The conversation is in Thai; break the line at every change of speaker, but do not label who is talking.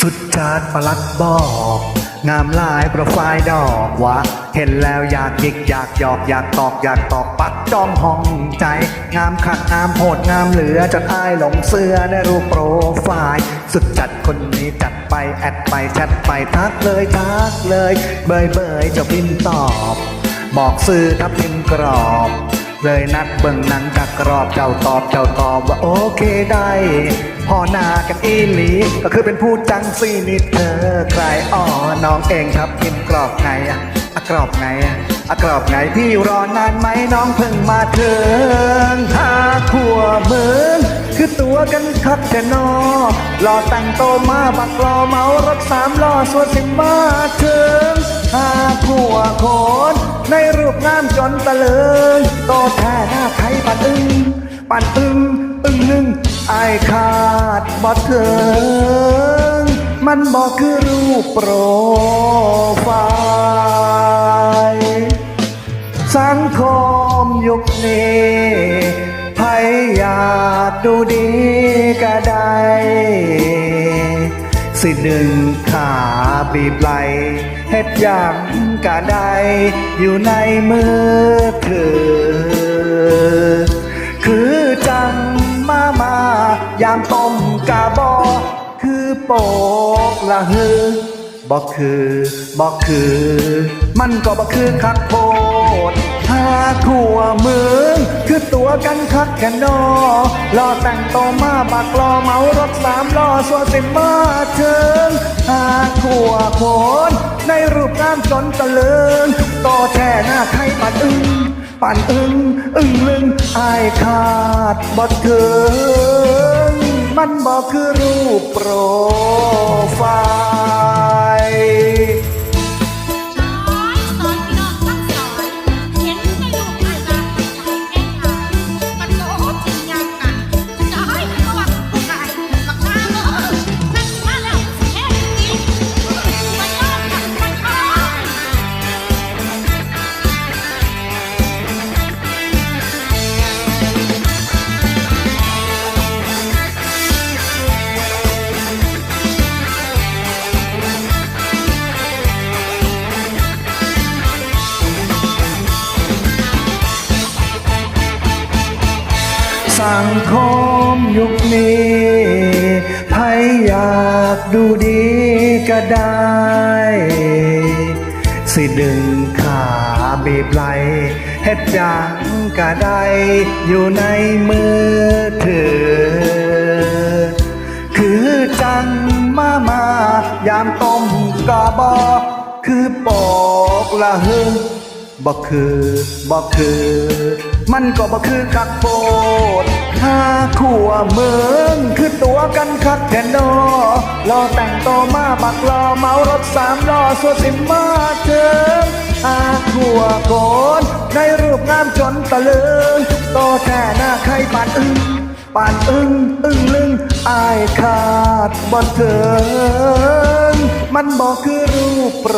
สุดประลัดบอก งามลายโปรไฟล์ดอกวะ เห็นแล้วอยากยิกอยากหยอกอยากตอกอยากตอกปัดจ้องห้องใจ งามขัดงามโหดงามเหลือจนอายหลงเสื้อในรูปโปรไฟล์ สุดจัดคนนี้จัดไปแอดไปแชทไปทักเลยทักเลย เบยเบยจ้าพิมพ์ตอบ บอกซื้อถ้าพิมพ์กรอบ เลยนัดเบิ่งหนังจากกรอบเจ้าตอบเจ้าตอบว่าโอเคได้ พอหนากันอีหลีก็คือเป็นผู้จังซีนิดเธอใครอ๋อน้องเองครับพิมพ์กรอบไงอะอะกรอบไงอะอะกรอบไงพี่รอนานไหมน้องเพิ่งมาถึงหาขัวเมืองคือตัวกันคักแต่นอรอแต่งโตมาบักรอเมารถสามล้อสวนสิมาถึงหาขัวโคน ในรูปงามจนตะเลิงโตแท้หน้าไทยปันอึงปันอึงอึงหนึ่งไอายขาดบ่เถิงมันบอกคือรูปโปรไฟล์สังคมยุคนี้ใครอยากดูดีก็ได้สิดึงขาบีบไหล เฮ็ดอย่างก็ได้อยู่ในมือถือ คือจังมามายามต้มกาบอคือโปกละฮือบอกคือบอกคือ มันก็บอกคือคักโพดหาขัวมือคือตัวกันคักแค่นอรอแต่งโตมาบักรอเมารถสามล้อสวนสิมาเชิงามจนตะเลิงโตแท่หน้าไทยปันอึงปันอึงอึงลึงอายขาดบดเถิงมันบอกคือรูปโปรไฟล์
สังคมยุ
คนี้ใครอยากดูดีก็ได้ สิดึงขาบีบไหลเฮ็ดหยังก็ได้อยู่ในมือถือ คือจังมามายามต้มกะบอคือปอกละหึงบ่คือบ่คือ มันก็บ่คือคักโปดหาขัวเมืองคือตัวกันคักแทนดอรอแต่งโตมาบักรอเมารถสามล้อสวนสิมาเถิงหาขัวโคนในรูปงามจนตะลึงโตแท่หน้าใครปานอึงปานอึ้งอึ้งลึงอายขาดบ่เถิงมันบอกคือรูปโปร